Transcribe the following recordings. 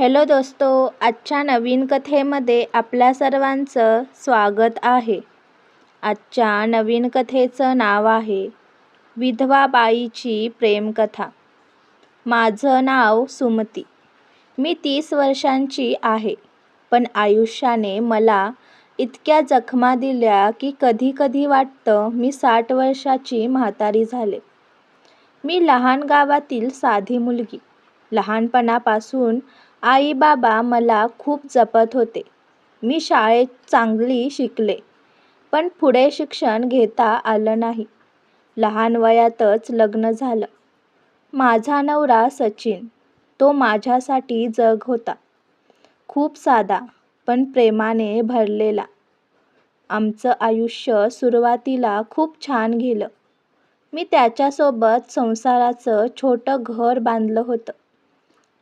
Hello दोस्तो आजच्या नवीन कथेमध्ये आपल्या सर्वांचं स्वागत आहे. आजच्या नवीन कथेचं नाव आहे विधवा बाईची प्रेमकथा. माझं नाव सुमती. मी तीस वर्षांची आहे पण आयुष्याने मला इतक्या जखमा दिल्या की कधी कधी वाटतं मी साठ वर्षाची म्हातारी झाले. मी लहान गावातील साधी मुलगी. लहानपणापासून आई बाबा मला खूप जपत होते. मी शाळेत चांगली शिकले पण पुढे शिक्षण घेता आलं नाही. लहान वयातच लग्न झालं. माझा नवरा सचिन तो माझ्यासाठी जग होता. खूप साधा पण प्रेमाने भरलेला. आमचं आयुष्य सुरुवातीला खूप छान गेलं. मी त्याच्यासोबत संसाराचं छोटं घर बांधलं होतं.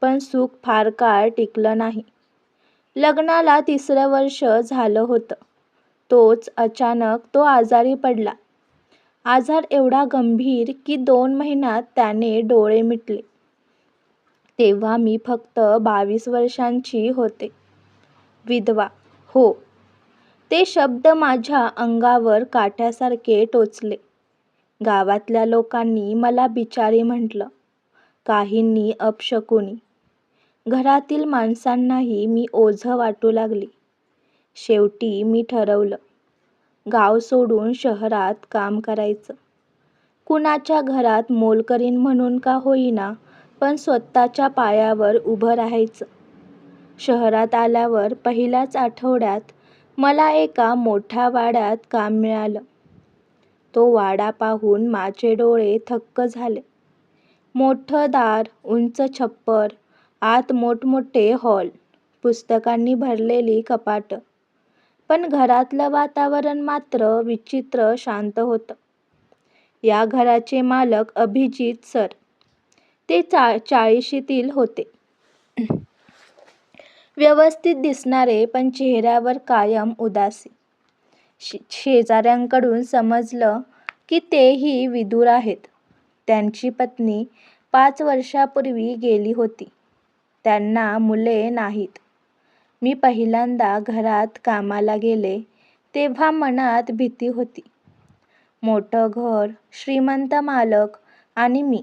पण सुख फार काळ टिकलं नाही. लग्नाला तिसरं वर्ष झालं होतं. तोच अचानक तो आजारी पडला. आजार एवढा गंभीर की दोन महिन्यात त्याने डोळे मिटले. तेव्हा मी फक्त बावीस वर्षांची होते. विधवा हो. ते शब्द माझ्या अंगावर काट्यासारखे टोचले. गावातल्या लोकांनी मला बिचारी म्हटलं काहींनी अपशकुनी. घरातील माणसांनाही मी ओझं वाटू लागली. शेवटी मी ठरवलं गाव सोडून शहरात काम करायचं. कुणाच्या घरात मोलकरीण म्हणून का होईना पण स्वतःच्या पायावर उभं राहायचं. शहरात आल्यावर पहिल्याच आठवड्यात मला एका मोठ्या वाड्यात काम मिळालं. तो वाडा पाहून माझे डोळे थक्क झाले. मोठं दार उंच छप्पर आत मोठमोठे हॉल पुस्तकांनी भरलेली कपाटं. पण घरातलं वातावरण मात्र विचित्र शांत होतं. या घराचे मालक अभिजित सर. ते चा चाळीशीतील होते. व्यवस्थित दिसणारे पण चेहऱ्यावर कायम उदासी. शेजाऱ्यांकडून समजलं की तेही विदूर आहेत. त्यांची पत्नी पाच वर्षापूर्वी गेली होती. त्यांना मुले नाहीत. मी पहिल्यांदा घरात कामाला गेले तेव्हा मनात भीती होती. मोठं घर श्रीमंत मालक आणि मी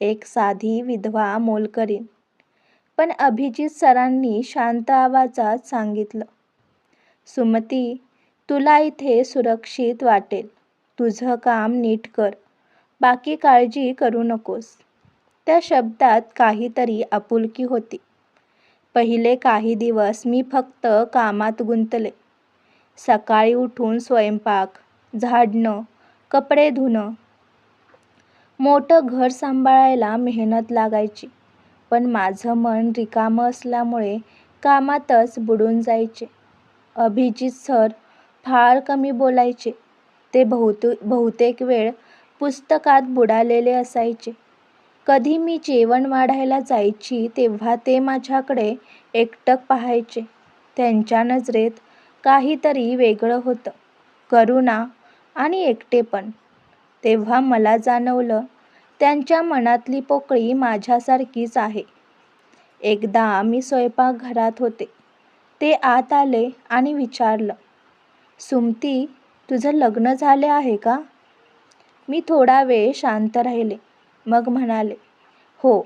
एक साधी विधवा मोलकरीन पण अभिजित सरांनी शांत आवाजात सांगितलं सुमती तुला इथे सुरक्षित वाटेल. तुझं काम नीट कर. बाकी काळजी करू नकोस. त्या शब्दात काहीतरी आपुलकी होती. पहिले काही दिवस मी फक्त कामात गुंतले. सकाळी उठून स्वयंपाक झाडणं कपडे धुणं. मोठं घर सांभाळायला मेहनत लागायची पण माझं मन रिकामं असल्यामुळे कामातच बुडून जायचे. अभिजित सर फार कमी बोलायचे. ते बहुते बहुतेक वेळ पुस्तकात बुडालेले असायचे. कधी मी जेवण वाढायला जायची तेव्हा ते माझ्याकडे एकटक पाहायचे. त्यांच्या नजरेत काहीतरी वेगळं होतं. करुणा आणि एकटेपण. तेव्हा मला जाणवलं त्यांच्या मनातली पोकळी माझ्यासारखीच आहे. एकदा मी स्वयंपाकघरात होते. ते आत आले आणि विचारलं सुमती तुझं लग्न झाले आहे का? मी थोडा वेळ शांत राहिले. मग म्हणाले हो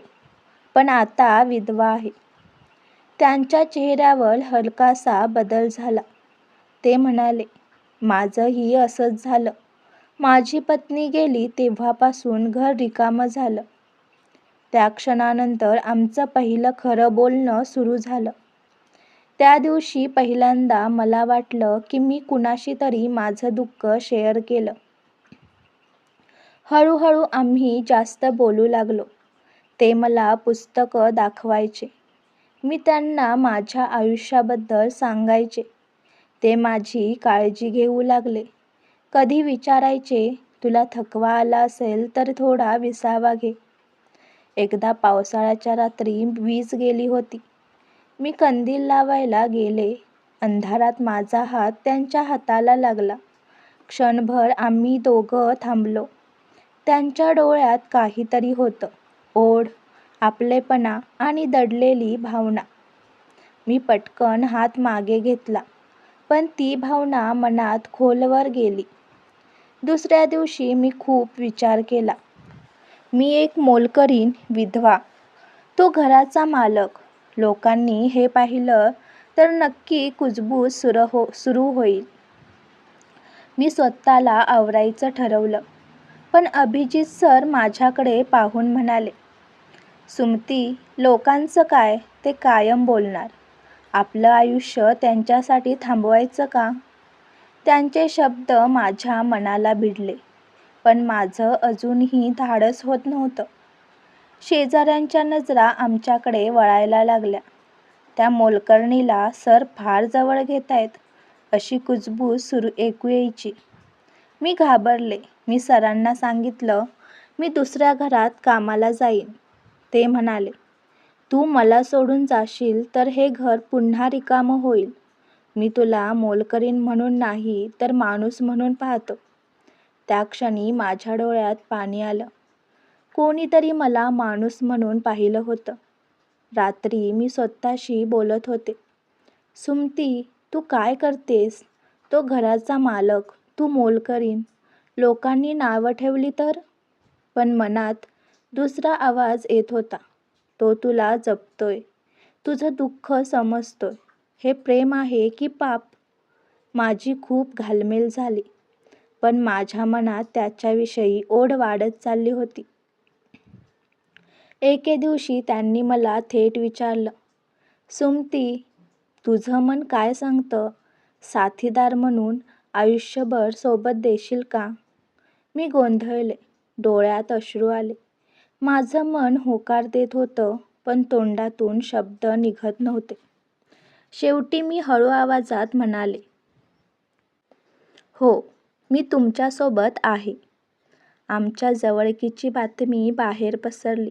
पण आता विधवा आहे. त्यांच्या चेहऱ्यावर हलकासा बदल झाला. ते म्हणाले माझंही असंच झालं. माझी पत्नी गेली तेव्हापासून घर रिकामं झालं. त्या क्षणानंतर आमचं पहिलं खरं बोलणं सुरू झालं. त्या दिवशी पहिल्यांदा मला वाटलं की मी कुणाशी तरी माझं दुःख शेअर केलं. हळूहळू आम्ही जास्त बोलू लागलो. ते मला पुस्तकं दाखवायचे. मी त्यांना माझ्या आयुष्याबद्दल सांगायचे. ते माझी काळजी घेऊ लागले. कधी विचारायचे तुला थकवा आला असेल तर थोडा विसावा घे. एकदा पावसाळ्याच्या रात्री वीज गेली होती. मी कंदील लावायला गेले. अंधारात माझा हात त्यांच्या हाताला लागला. क्षणभर आम्ही दोघं थांबलो. त्यांच्या डोळ्यात काहीतरी होतं ओढ आपलेपणा आणि दडलेली भावना मी पटकन हात मागे घेतला पण ती भावना मनात खोलवर गेली. दुसऱ्या दिवशी मी खूप विचार केला. मी एक मोलकरीण विधवा, तो घराचा मालक. लोकांनी हे पाहिलं तर नक्की कुजबूज सुरू होईल. मी स्वतःला आवरायचं ठरवलं. पण अभिजित सर माझ्याकडे पाहून म्हणाले, सुमती, लोकांचं काय, ते कायम बोलणार. आपलं आयुष्य त्यांच्यासाठी थांबवायचं का? त्यांचे शब्द माझ्या मनाला भिडले. पण माझं अजूनही धाडस होत नव्हतं. शेजाऱ्यांच्या नजरा आमच्याकडे वळायला लागल्या. त्या मोलकर्णीला सर फार जवळ घेत आहेत अशी कुजबूज सुरू ऐकू यायची. मी घाबरले. मी सरांना सांगितलं, मी दुसऱ्या घरात कामाला जाईन. ते म्हणाले, तू मला सोडून जाशील तर हे घर पुन्हा रिकामं होईल. मी तुला मोलकरीन म्हणून नाही तर माणूस म्हणून पाहतो. त्या क्षणी माझ्या डोळ्यात पाणी आलं. कोणीतरी मला माणूस म्हणून पाहिलं होतं. रात्री मी स्वतःशी बोलत होते, सुमती, तू काय करतेस? तो घराचा मालक, तू मोल करीन लोकांनी नावं ठेवली तर? पण मनात दुसरा आवाज येत होता, तो तुला जपतोय, तुझं दुःख समजतोय. हे प्रेम आहे की पाप? माझी खूप घालमेल झाली. पण माझ्या मनात त्याच्याविषयी ओढ वाढत चालली होती. एके दिवशी त्यांनी मला थेट विचारलं, सुमती, तुझं मन काय सांगतं? साथीदार म्हणून आयुष्यभर सोबत देशील का? मी गोंधळले. डोळ्यात अश्रू आले. माझं मन होकार देत होतं पण तोंडातून शब्द निघत नव्हते. शेवटी मी हळू आवाजात म्हणाले, हो, मी तुमच्यासोबत आहे. आमच्या जवळकीची बातमी बाहेर पसरली.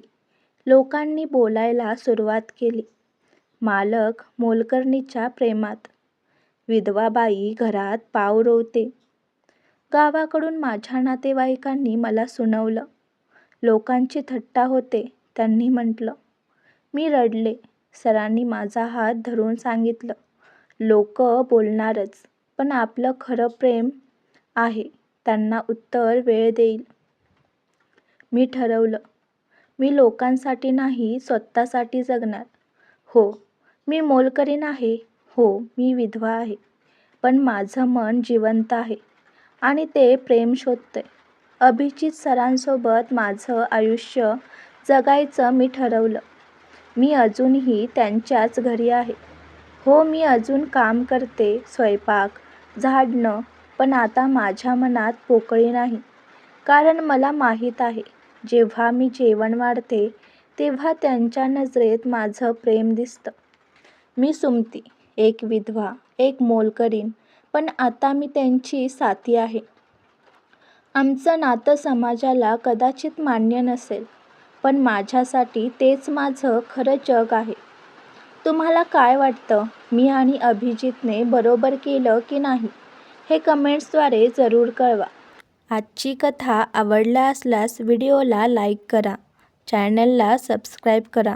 लोकांनी बोलायला सुरुवात केली. मालक मोलकरणीच्या प्रेमात. विधवा बाई घरात पाव रोवते. गावाकडून माझ्या नातेवाईकांनी मला सुनावलं. लोकांची थट्टा होते. त्यांनी म्हटलं. मी रडले. सरांनी माझा हात धरून सांगितलं, लोक बोलणारच, पण आपलं खरं प्रेम आहे त्यांना उत्तर वेळ देईल. मी ठरवलं, मी लोकांसाठी नाही स्वतःसाठी जगणार. हो, मी मोलकरीण आहे. हो, मी विधवा आहे. पण माझं मन जिवंत आहे आणि ते प्रेम शोधतंय. अभिजित सरांसोबत माझं आयुष्य जगायचं मी ठरवलं. मी अजूनही त्यांच्याच घरी आहे. हो, मी अजून काम करते, स्वयंपाक, झाडणं, पण आता माझ्या मनात पोकळी नाही. कारण मला माहीत आहे, जेव्हा मी जेवण वाढते तेव्हा त्यांच्या नजरेत माझं प्रेम दिसतं. मी सुमती, एक विधवा, एक मोलकरीण, पण आता मी त्यांची साथी आहे. आमचं नातं समाजाला कदाचित मान्य नसेल, पण माझ्यासाठी तेच माझं खरं जग आहे. तुम्हाला काय वाटतं, मी आणि अभिजितने बरोबर केलं की नाही, हे कमेंट्सद्वारे जरूर कळवा. आजची कथा आवडला असल्यास व्हिडिओला लाईक करा, चॅनलला सबस्क्राईब करा